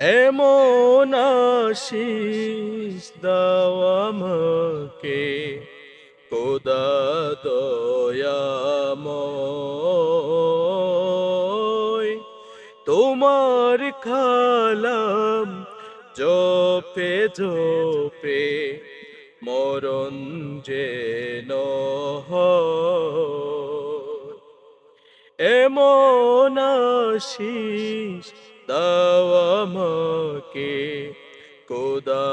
এমন আশিস দাও আমাকে খোদা দয়াময় তোমার খালাম জপে জপে মরণ হয়। এমন আশিস দাও আমাকে কোদা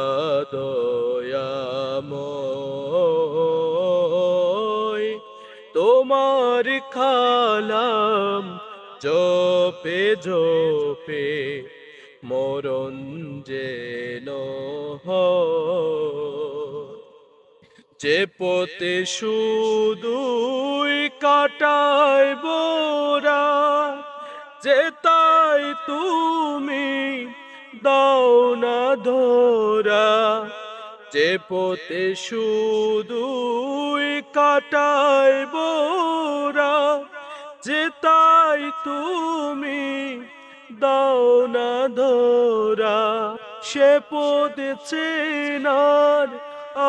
দয়াময় তোমার খালাম জপে জপে, মরণ যেন। যে পথে শুধুই কাটায় বোরা যে তাই তুমি দাও না ধরা, যে পথে শুধুই কাটায় বোরা, যে তাই তুমি দাও না ধরা, সে পদ চেনার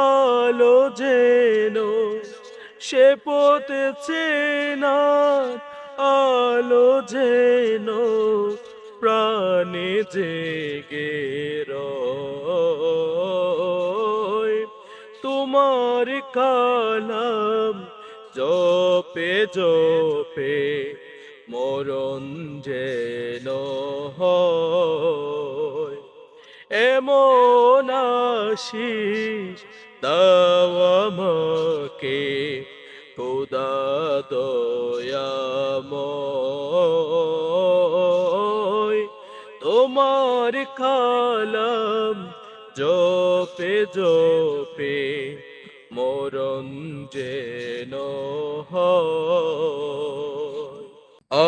আলো যেন, সে পথ চেনার আলো যেন প্রাণে জেগে তোমার কালাম জপে জপে মরণ যেন এমন আশিস দাও আমাকে খোদা দয়াময় তোমার খালাম জপে জপে মরণ যেন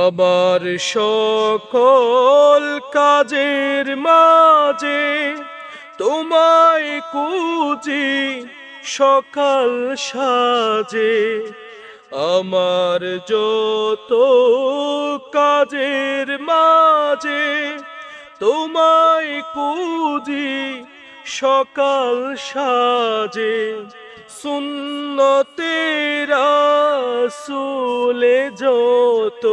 আমার সকল কাজের মাঝে তোমায় কুজি সকাল সাজে আমার যত কাজের মাঝে তোমায় কুজি সকাল সাজে সুন্নতেরা সুলে যত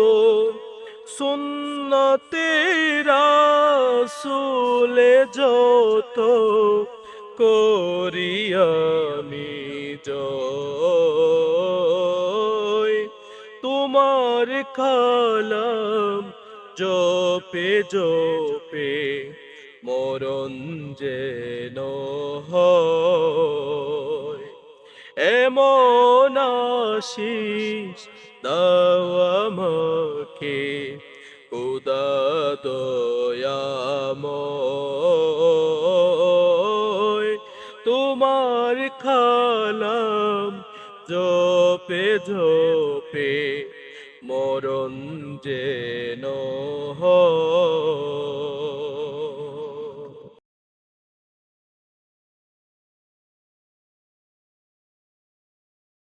সুন্নতেরা সুলে যত করি আমি জয় তোমার খালাম জপে জপে, মরণ যেন এমন আশিস দাও আমাকে, খুদা দয়াময়। তোমার খালাম জপে ঝোপে মরণ যেন হয়।